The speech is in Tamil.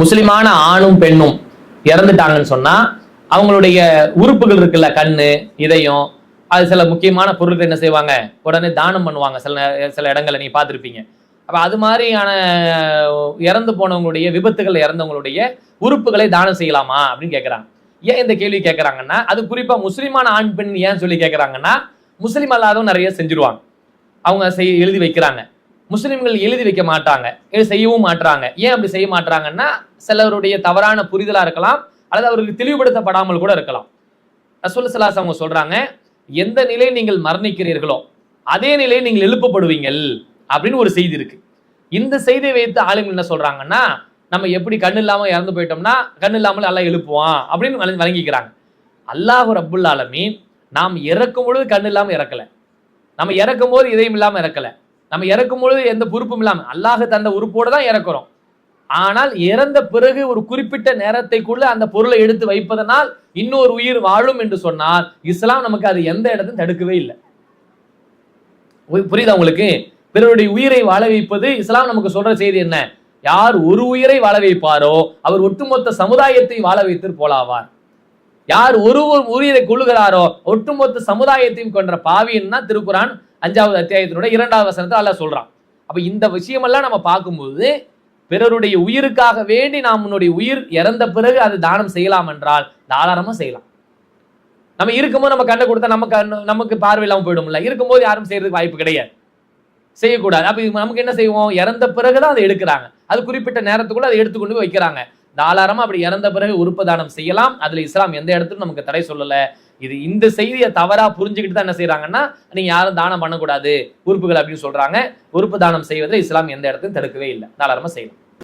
முஸ்லிமான ஆணும் பெண்ணும் இறந்துட்டாங்கன்னு சொன்னா அவங்களுடைய உறுப்புகள் இருக்குல்ல கண்ணு இதயம் அது சில முக்கியமான பொருட்கள் என்ன செய்வாங்க? உடனே தானம் பண்ணுவாங்க. சில சில இடங்களை நீ பார்த்துருப்பீங்க. அப்போ அது மாதிரியான இறந்து போனவங்களுடைய விபத்துகள் இறந்தவங்களுடைய உறுப்புகளை தானம் செய்யலாமா அப்படின்னு கேட்குறாங்க ஏன் இந்த கேள்வி கேட்குறாங்கன்னா அது குறிப்பாக முஸ்லீமான ஆண் பெண் ஏன் சொல்லி கேட்குறாங்கன்னா முஸ்லீம் அல்லாதவங்க நிறைய செஞ்சிருவாங்க. அவங்க செய் எழுதி வைக்கிறாங்க. முஸ்லிம்கள் எழுதி வைக்க மாட்டாங்க. செய்யவும் மாட்டாங்க ஏன் அப்படி செய்ய மாட்டாங்கன்னா சிலருடைய தவறான புரிதலாக இருக்கலாம் அல்லது அவர்களுக்கு தெளிவுபடுத்தப்படாமல் கூட இருக்கலாம். ரசூல் சலாஸ் அவங்க சொல்கிறாங்க எந்த நிலை நீங்கள் மரணிக்கிறீர்களோ அதே நிலையை நீங்கள் எழுப்பப்படுவீங்கள் அப்படின்னு ஒரு செய்தி இருக்கு. இந்த செய்தியை வைத்து ஆளுங்க என்ன சொல்றாங்கன்னா நம்ம எப்படி கண்ணு இல்லாமல் இறந்து போயிட்டோம்னா கண் இல்லாமல் எல்லாம் எழுப்புவான் அப்படின்னு வழங்கிக்கிறாங்க. அல்லாஹ் ரப்புல் ஆலமீன் நாம் இறக்கும் பொழுது கண்ணு இல்லாமல் இறக்கல. நம்ம இறக்கும் போது இதயம் இல்லாமல் இறக்கல. நம்ம இறக்கும் பொழுது எந்த பொறுப்பும் இல்லாமல் அல்லாஹ் தந்த உறுப்போடு தான் இறக்குறோம். ஆனால் இறந்த பிறகு ஒரு குறிப்பிட்ட நேரத்தைக்குள்ள அந்த பொருளை எடுத்து வைப்பதனால் இன்னொரு உயிர் வாழும் என்று சொன்னால் இஸ்லாம் நமக்கு அது எந்த இடத்தையும் தடுக்கவே இல்லை. புரியுதா உங்களுக்கு? பிறருடைய உயிரை வாழ வைப்பது இஸ்லாம் நமக்கு சொல்ற செய்தி என்ன? யார் ஒரு உயிரை வாழ வைப்பாரோ அவர் ஒட்டுமொத்த சமுதாயத்தை வாழ வைத்து போலாவார். யார் ஒரு ஒரு உயிரை கொள்ளுகிறாரோ ஒட்டுமொத்த சமுதாயத்தையும் கொன்ற பாவின்னா திருக்குறான் அஞ்சாவது அத்தியாயத்தினுடைய இரண்டாவது வசனத்தை அல்ல சொல்றான். அப்ப இந்த விஷயமெல்லாம் நம்ம பார்க்கும்போது பிறருடைய உயிருக்காக வேண்டி நாம் உன்னுடைய உயிர் இறந்த பிறகு அது தானம் செய்யலாம் என்றால் தாராளமாக செய்யலாம். நம்ம இருக்கும்போது நம்ம கண்ணை கொடுத்தா நம்ம கண்ணு நமக்கு பார்வை போயிடும்ல. இருக்கும்போது யாரும் செய்யறதுக்கு வாய்ப்பு கிடையாது. செய்யக்கூடாது. அப்ப இது நமக்கு என்ன செய்வோம்? இறந்த பிறகுதான் அதை எடுக்கிறாங்க. அது குறிப்பிட்ட நேரத்துக்குள்ள அதை எடுத்துக்கொண்டு போய் வைக்கிறாங்க. தாராளமாக அப்படி இறந்த பிறகு உறுப்பு தானம் செய்யலாம். அதுல இஸ்லாம் எந்த இடத்துக்கும் நமக்கு தடை சொல்லலை. இது இந்த செய்தியை தவறா புரிஞ்சுக்கிட்டு தான் என்ன செய்யறாங்கன்னா நீ யாரும் தானம் பண்ணக்கூடாது உறுப்புகள் அப்படின்னு சொல்றாங்க. உறுப்பு தானம் செய்வதில் இஸ்லாம் எந்த இடத்தையும் தடுக்கவே இல்லை. தாராளமா செய்யலாம்.